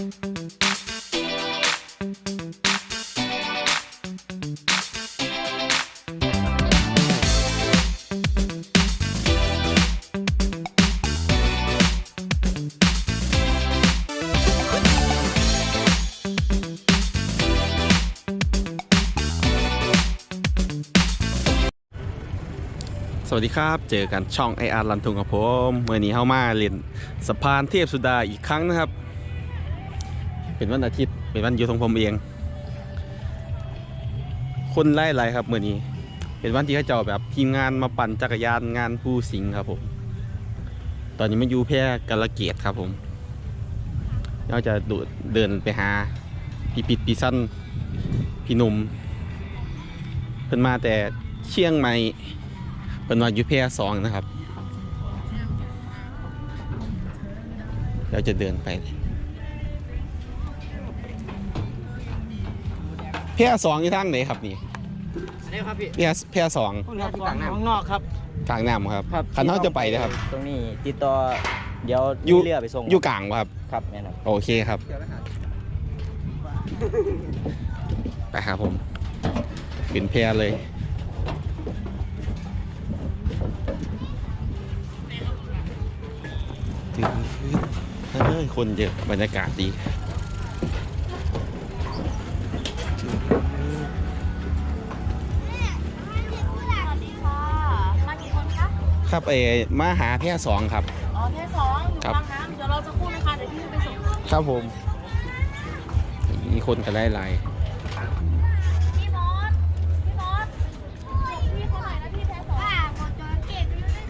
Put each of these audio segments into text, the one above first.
สวัสดีครับ เจอกันช่องไออาร์ลันทุงกับผมเมื่อนี้เข้ามาเรียนสะพานเทพสุดาอีกครั้งนะครับ เป็นวันอาทิตย์ เป็นวันอยู่ของผมเอง คนไล่ไล่ครับเมื่อนี้ เป็นวันที่เขาเจ้าแบบทีมงานมาปั่นจักรยานงานผู้สิงครับผม ตอนนี้มันอยู่แพร่กาลเกตครับผมเราจะดเดินไปหาพี่ปิดพี่สั้นพี่หนุ่มเพิ่นมาแต่เชียงใหม่เป็นวันยุเพศสองนะครับ เราจะเดินไปเพศสองที่ทางไหนครับนี่อันนี้ครับพี่เพศเพศสองคุณครับข้างนอกครับกลางน้ำครับคันเขาจะไปนะครับ ตรงนี้ติดต่อเดี๋ยวอยู่มีเรือไปส่งอยู่กลางบ่ครับครับแม่นครับโอเคครับไปครับผมขึ้นเพเลยถึงเฮ้ยคนเยอะบรรยากาศดี ครับเออมาหาแพร่สองครับ อ๋อแค่สองอยู่ครับ บางน้ำเดี๋ยวเราจะคู่นะคะเดี๋ยวพี่จะไปส่งครับผม มีคนกันได้ลายพี่มอสพี่มอสพี่เขาไหนนะพี่แพ้สองอ่าหมดจอเก่งอยู่เลย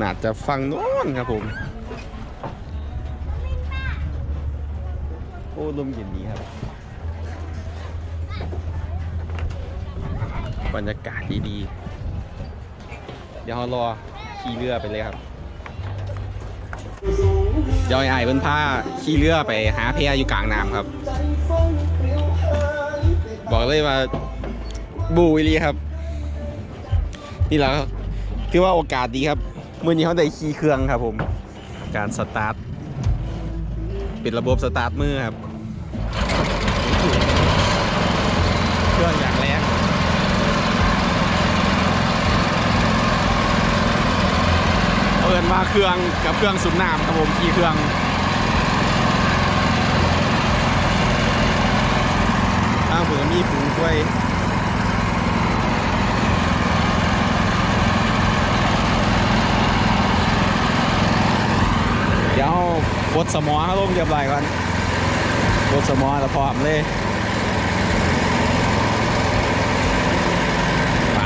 น่าจะฟังโน้นครับผม โอ้ลมเย็นดีครับ บรรยากาศดีๆเดี๋ยวเรารอขี่เรือไปเลยครับ เดี๋ยวไอ้ไอ้เพิ่นพาขี่เรือไปหาเพยอยู่กลางน้ำครับ บอกเลยว่าบูวิลีครับ นี่แหละคือว่าโอกาสดีครับมื่อนี้เขาได้ขี่เครื่องครับผม การสตาร์ท ปิดระบบสตาร์ทมือครับ เครื่องอย่างแรงเอิน มาเครื่องกับเครื่องสูบน้ำครับผมขี่เครื่องทางผมมีฝูงกล้วยเดี๋ยวบดสมอเขาลงเรียบร้อยก่อนบดสมอแล้วพร้อมเลยไป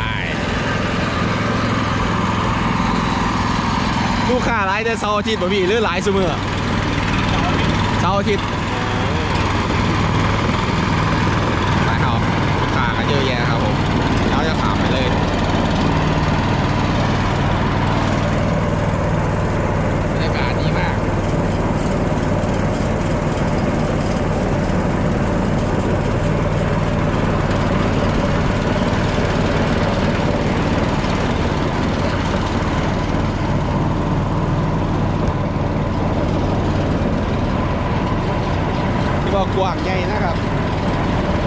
ลูกค้าหลายแต่เสาร์อาทิตย์บ่มีหรือหลายเสมอเสาร์อาทิตย์ไปเขาลูกค้าก็เยอะแยะครับผมเดี๋ยวจะถามไปเลย บรรยากาศดีมาก ที่บอกกว้างใหญ่นะครับ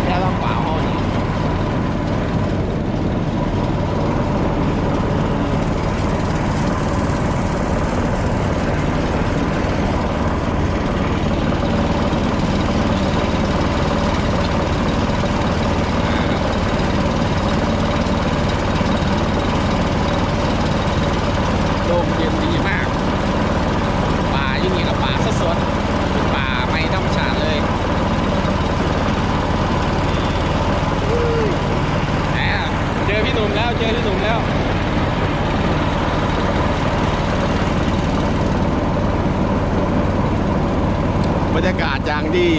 แค่ลำเปล่าห้องนี้ ลมเย็นดีมาก ป่าอยู่นี่กับป่าสดๆเป็นป่าไม่ธรรมชาติเลยแหมเจอพี่หนุ่มแล้ว เจอพี่หนุ่มแล้ว บรรยากาศ อย่างดี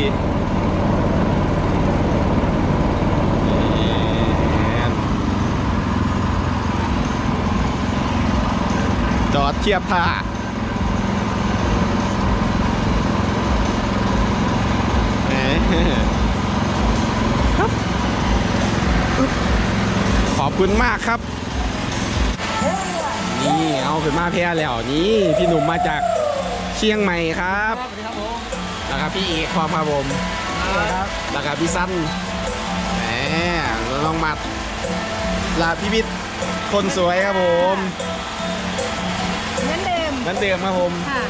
จอดเทียบท่าขอบคุณมากครับ นี่เอาขึ้นมาแพ้แล้วนี่ พี่หนุ่มมาจากเชียงใหม่ครับ สวัสดีครับผมแล้วก็พี่เอกความครับผมครับแล้วก็พี่สั้นแหมน้องมัดลาพี่วิทย์คนสวยครับผมเหมือนเดิมเหมือนเดิมครับผมค่ะ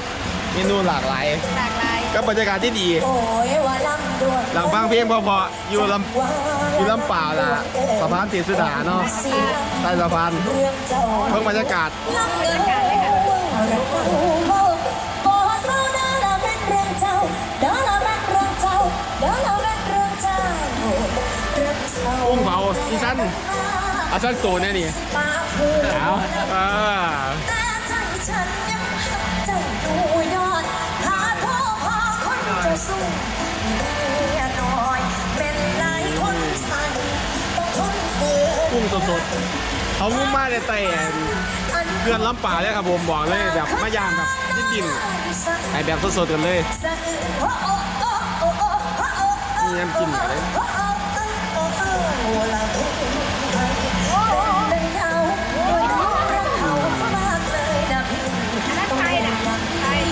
เมนูหลากหลายหลากหลายก็บรรยากาศที่ดีโอ้ยว่าลำดวนหลังฟังเพลงเพอๆอยู่ลำอยู่ลำเปล่าล่ะสะพานติดสุดาเนาะเสียใต้สะพานเรื่องเจ้าเพิ่งบรรยากาศ เอาสั้นโตแน่นี่ปากพูดเอาอ่าแต่ใจฉันยังหักเจ้าอยู่ยอดหาพ่อพอคนจะสู้เมียน้อยเป็นหลายคนฉันต้องทนฝืนกุ้งสดๆเขามุ่งมาในไต่เกลือนล้ำป่าเลยครับผมบอกเลยแบบมะยามแบบดิ้นดินไอแบบสดๆกันเลยมีน้ำจิ้มอะไร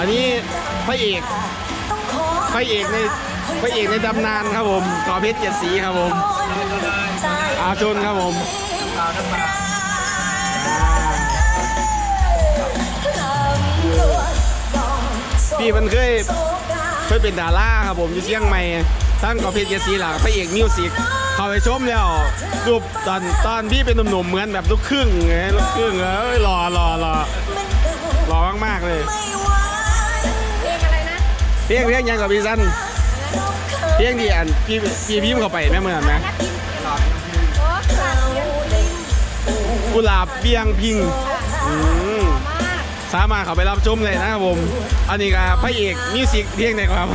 อันนี้พระเอกพระเอกในพระเอกในตำนานครับผมกอเพชรเจ็ดสีครับผมอาชนครับผมพี่มันเคยเคยเป็นดาราครับผมอยู่เชียงใหม่ทั้งกอเพชรเจ็ดสีหลังพระเอกมิวสิกเขาไปชมแล้วรูปตอนตอนพี่เป็นหนุ่มๆเหมือนแบบลูกครึ่งไงลูกครึ่งเอ้ยหล่อหล่อหล่อหล่อมากๆเลย เพียงเพียงยังกับพี่สั้นเพียงที่อันพี่พี่พิมพ์เข้าไปแม่เหมือนไหมนักกินโอ้สาเสียงดีกุหลาบเบียงพิงอืมมากสามารถเข้าไปรับชมเลยนะครับผม อันนี้ก็พระเอกมิวสิกเพียงไหนครับ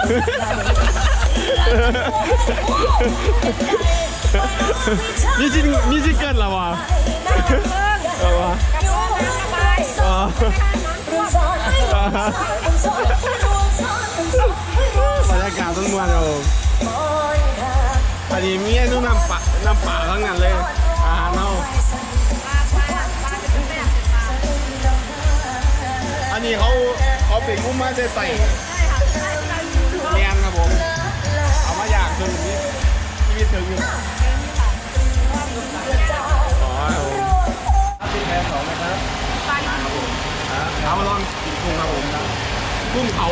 มีซิงมีซิงเกิลเหรอวะเพิ่งเออวะกับพ่อทางระบายอ๋อ บรรยากาศต้นมวนครับผมอันนี้มีไอ้นู่นน้ำปลาน้ำปลาทั้งนั้นเลยอาหารเนาอันนี้เขาเขาเป็นกุ้งมาได้ไต่ใช่ค่ะใช่เนียนครับผมเอามาอยากจนนี้ชีวิตถึงอยู่อ๋อครับผมเป็นแพงสองนะครับปลาอยู่เอามาลองกินกุ้งครับผมกุ้งเผา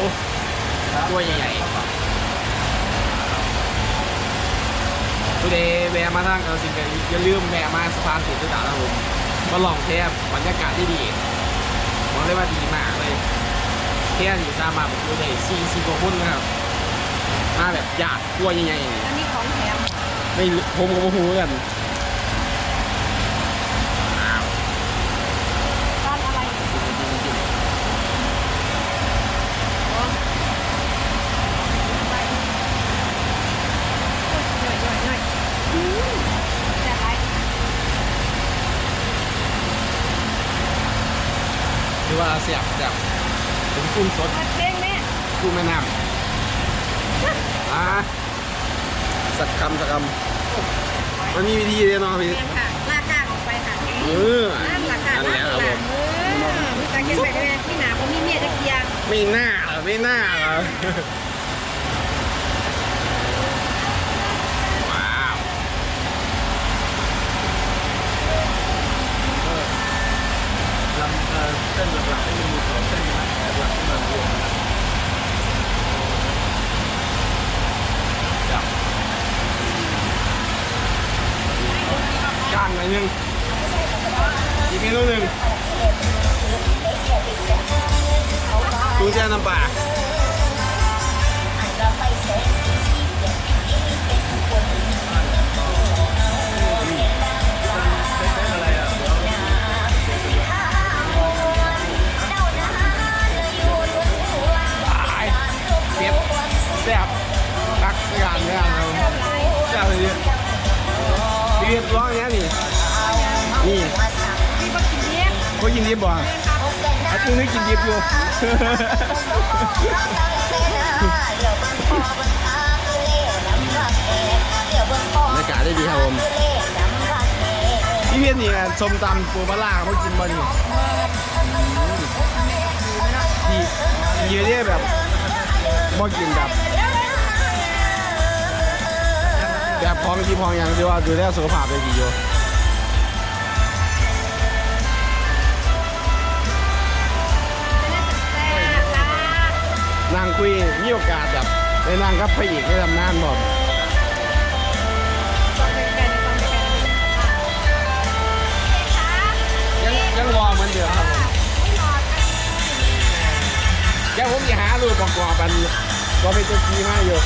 ตัวใหญ่ๆตัวเดย์แวะมาทางกาฬสินธุ์ก็อย่าลืมแวะมาสะพานสีสุดาครับผมมาลองแทบบรรยากาศที่ดีบอกเลยว่าดีมากเลยแค่ที่สามารถดูได้ซีซีกว่าคนนะครับมาแบบหยาดตัวใหญ่ๆเนี่ยอันนี้ของแถมไม่รู้ผมกับหูกัน ร้านอะไรโอ้ไปหน่อยหน่อยหน่อยอืมแต่ไร หรือว่าเสียบแบบเป็นกุ้งสดเปิดเพลงแม่กุ้งแม่น้ำอ่าสักคำสักคำมันมีวิธีเลยเนาะพี่เรียนค่ะลากก้างออกไปค่ะเออนั่นหลักการนั่นลาแหละกครับหผลังมเออมีตาเก็บไปได้ไหมที่หนาผมมีเมียจะเกียร์ไม่น่าเหรอไม่น่าเหรอว้าว ลำ เอ่อเส้นหลักๆที่มีสองเส้นนะแต่หลักที่มันรวมกันก้างหน่อยหนึงอีกเมนูหนึ่งกุ้งแช่น้ำปลา ตุ้งนี่กิบอยู่ บรรยากาศได้ดีครับผม พี่เพียนนี่ไงส้มตำปูปลาร้าเขากินบ่นี่ที่ดีอยู่เนี่ยแบบบ่กินแบบแบบพองที่พองอย่างที่ว่าดูแลสุขภาพได้ดีอยู่ นางคุยมีโอกาสแบบได้นั่งกับพระเอกได้ทำนานบ่ยังยังรอเหมือนเดิมครับผมแกผมจะหารูปประกอบมันก็เป็นเจ้าทีมาอยู่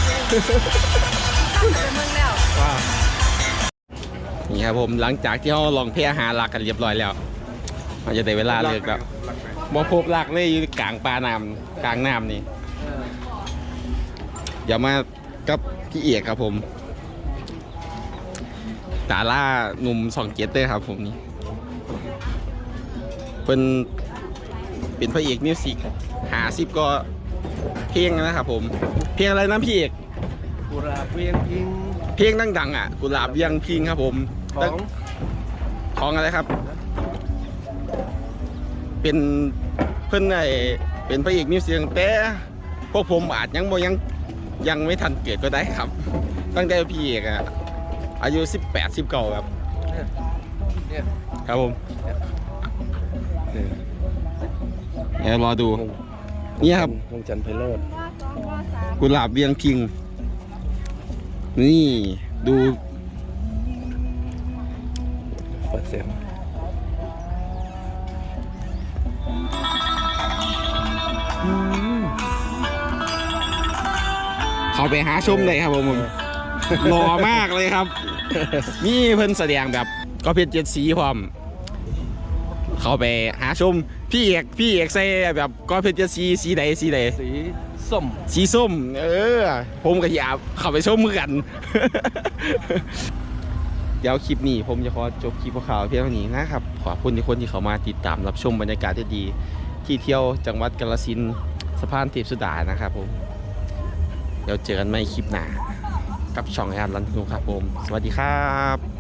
ว้าวนี่ครับผมหลังจากที่เราลองเพอาหารหลักกันเรียบร้อยแล้วมันจะได้เวลาเลิกแล้วบ่พบหลักเลยอยู่กลางปลาน้ำกลางน้ำนี่เอออย่ามากับพี่เอกครับผมตาล่าหนุ่มสองเกตเตอร์ครับผมนี่เป็นเป็นพระเอกมิวสิกหาสิบก็เพลงนะครับผม เพลงอะไรนะพี่เอกกุหลาบเวียงพิงเพลงดังๆอะกุหลาบเวียังพิงครับผมของของอะไรครับ เป็นเพื่อนไอเป็นพระเอกมิวสิกตั้งแต่พวกผมอาจยังบ่ยัง ยังไม่ทันเกิดก็ได้ครับ ตั้งแต่พี่เอกอะอายุ 18 19ครับเนี่ยเนี่ยครับผมเดี๋ยวรอดูนี่ครับวงจันทร์ไพโรดกุหลาบเวียงพิง นี่ดูเปิดเสียง เขาไปหาชมเลยครับผมหล่อมากเลยครับ นี่เพิ่นแสดงแบบก็เพชรเจ็ดสีพร้อมเขาไปหาชม พี่เอกพี่เอกใส่แบบก็เพชรเจ็ดสีสีใดสีใดสีส้มสีส้ม เออ ผมกับยาเข้าไปชมมือกัน เดี๋ยวคลิปนี้ผมจะขอจบคลิปข่าวเพียงเท่านี้นะครับ ขอบคุณที่คนที่เขามาติดตามรับชมบรรยากาศที่ดีที่เที่ยวจังหวัดกาฬสินธุ์สะพานเทพสุดานะครับผมเดี๋ยวเจอกันใหม่คลิปหน้ากับช่องแอนลันทุครับผม สวัสดีครับ